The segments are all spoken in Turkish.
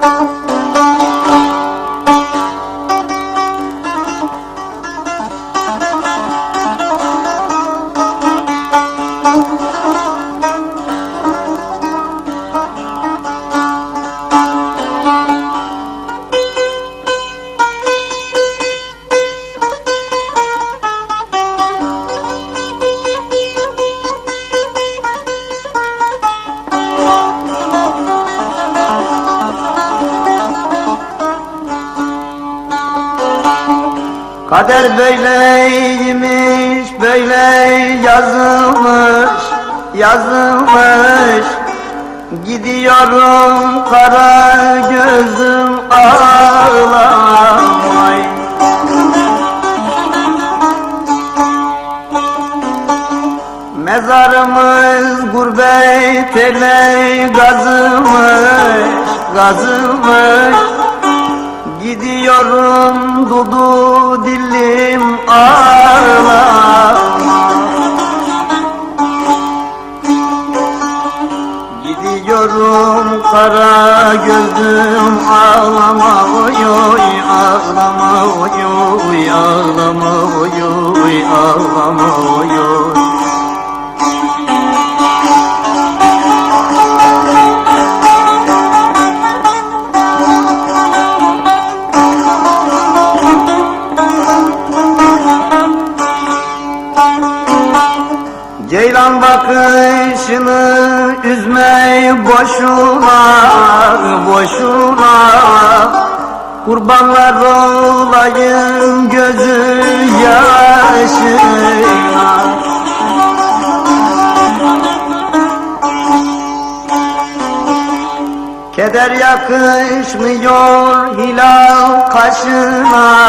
Bye. Kader böyleymiş, böyle yazılmış, yazılmış. Gidiyorum kara gözüm ağlamay Mezarımız gurbet ele gazımış, gazımış Gidiyorum dudu dilim ağlama Gidiyorum kara gözüm ağlama oy ağlama oy ağlama oy ağlama oy bakışını üzme boşuna, boşuna Kurbanlar olayım gözü yaşına Keder yakışmıyor hilal kaşına,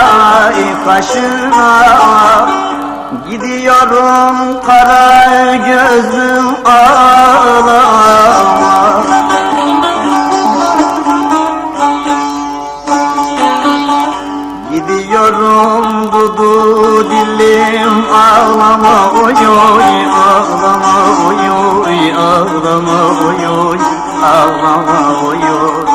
kaşına Gidiyorum kara gözüm ağlama. Gidiyorum dudu dilim ağlama. Oy oy ağlama oy oy ağlama oy oy ağlama oy oy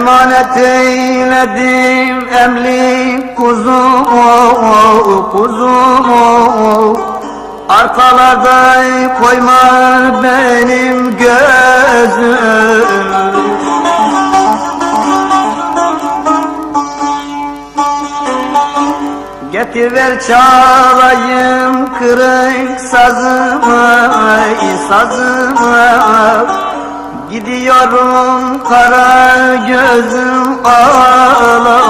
Emanet eyledim emli kuzumu, kuzumu Arkalarda koyma benim gözüm. Getiver çalayım kırık sazımı, sazımı Gidiyorum kara gözüm ağlama.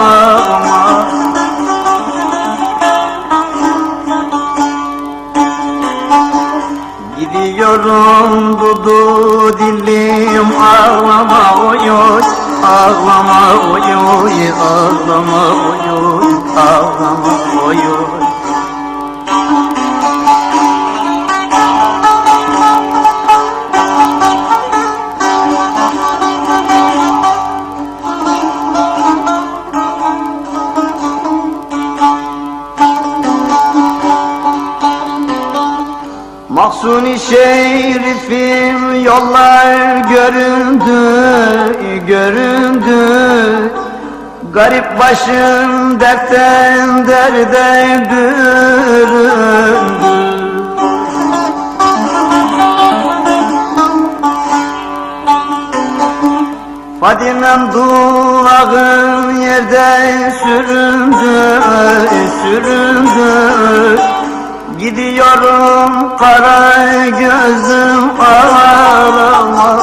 Gidiyorum dudu dilim ağlama oy Ağlama oy ağlama oy Ağlama oy şerifim yollar göründü, göründü. Garip başım dertten derde büründü. Fadimem duvağım yerde süründü, süründü Gidiyorum kara gözüm ağlama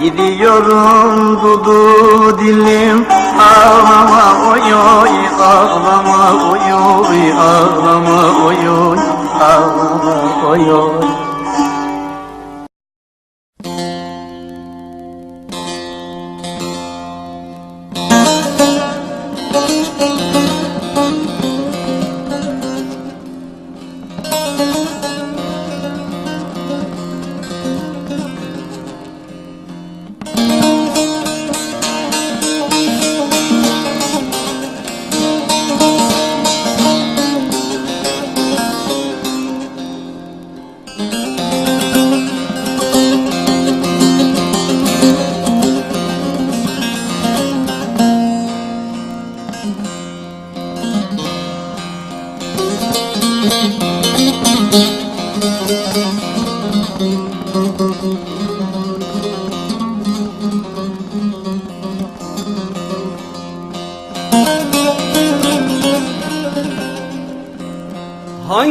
Gidiyorum dudu dilim ağlama oy oy ağlama oy oy ağlama oy ağlama oy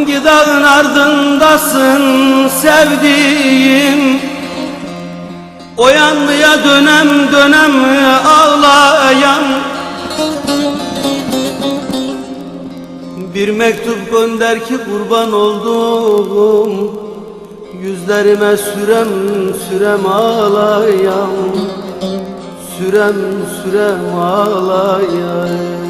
Hangi dağın ardındasın sevdiğim? O yanlıya dönem dönem ağlayan. Bir mektup gönder ki kurban oldum Yüzlerime sürem sürem ağlayan. Sürem sürem ağlayan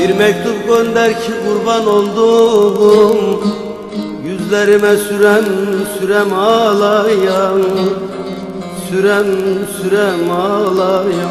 Bir mektup gönder ki kurban oldum. Yüzlerime sürem sürem ağlayan Sürem sürem ağlayan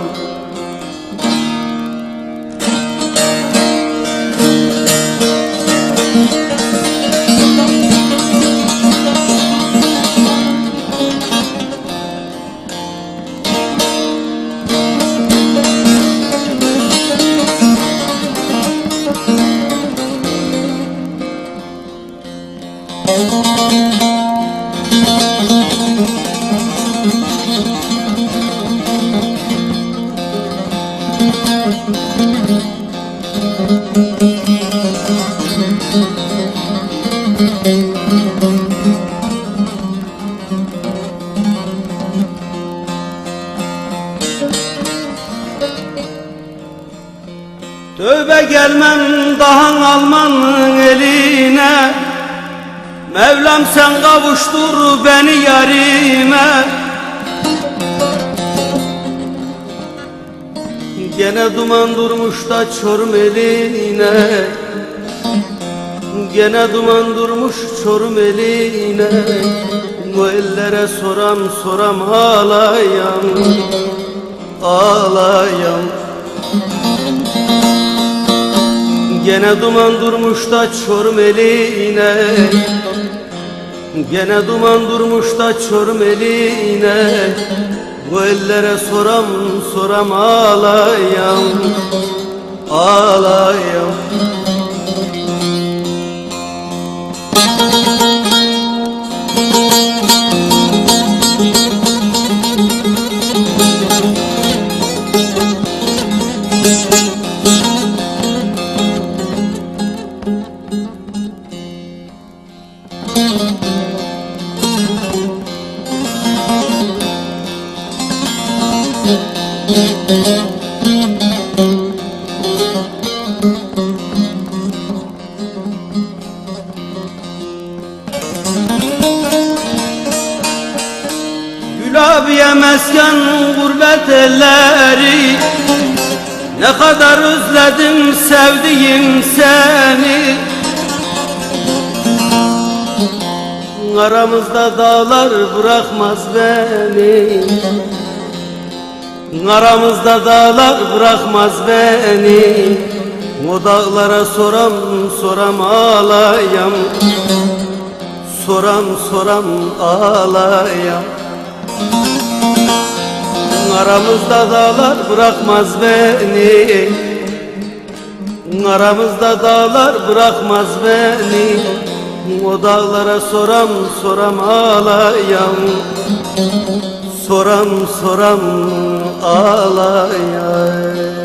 Tövbe gelmem daha almanın eline. Mevlam sen kavuştur beni yarime. Gene duman durmuş da çorum eline Gene duman durmuş çorum eline Bu ellere soram soram ağlayan Ağlayan Gene duman durmuş da çorum eline Gene duman durmuş da çorum eline Bu ellere soram soram ağlayan Ağlayan Ne kadar özledim sevdiğim seni. Aramızda dağlar bırakmaz beni. Aramızda dağlar bırakmaz beni. O dağlara soram soram ağlayam. Soram soram ağlayam Aramızda dağlar bırakmaz beni. Aramızda dağlar bırakmaz beni. O dağlara soram soram ağlayam Soram soram ağlayam